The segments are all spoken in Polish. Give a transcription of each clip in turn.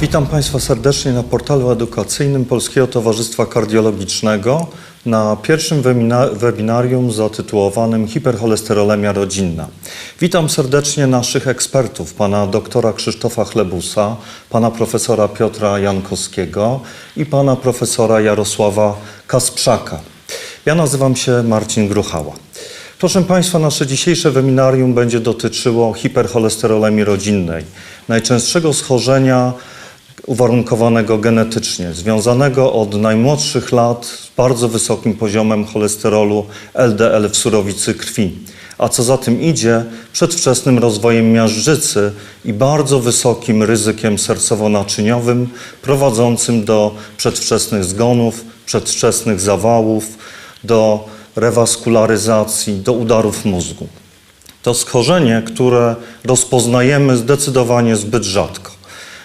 Witam Państwa serdecznie na portalu edukacyjnym Polskiego Towarzystwa Kardiologicznego na pierwszym webinarium zatytułowanym Hipercholesterolemia rodzinna. Witam serdecznie naszych ekspertów, pana doktora Krzysztofa Chlebusa, pana profesora Piotra Jankowskiego i pana profesora Jarosława Kasprzaka. Ja nazywam się Marcin Gruchała. Proszę Państwa, nasze dzisiejsze webinarium będzie dotyczyło hipercholesterolemii rodzinnej, najczęstszego schorzenia uwarunkowanego genetycznie, związanego od najmłodszych lat z bardzo wysokim poziomem cholesterolu LDL w surowicy krwi, a co za tym idzie, przedwczesnym rozwojem miażdżycy i bardzo wysokim ryzykiem sercowo-naczyniowym prowadzącym do przedwczesnych zgonów, przedwczesnych zawałów, do rewaskularyzacji, do udarów mózgu. To schorzenie, które rozpoznajemy zdecydowanie zbyt rzadko.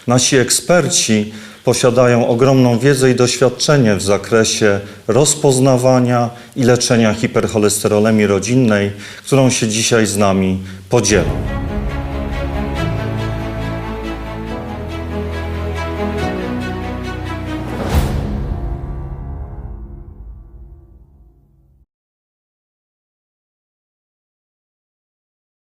Nasi eksperci posiadają ogromną wiedzę i doświadczenie w zakresie rozpoznawania i leczenia hipercholesterolemii rodzinnej, którą się dzisiaj z nami podzielą.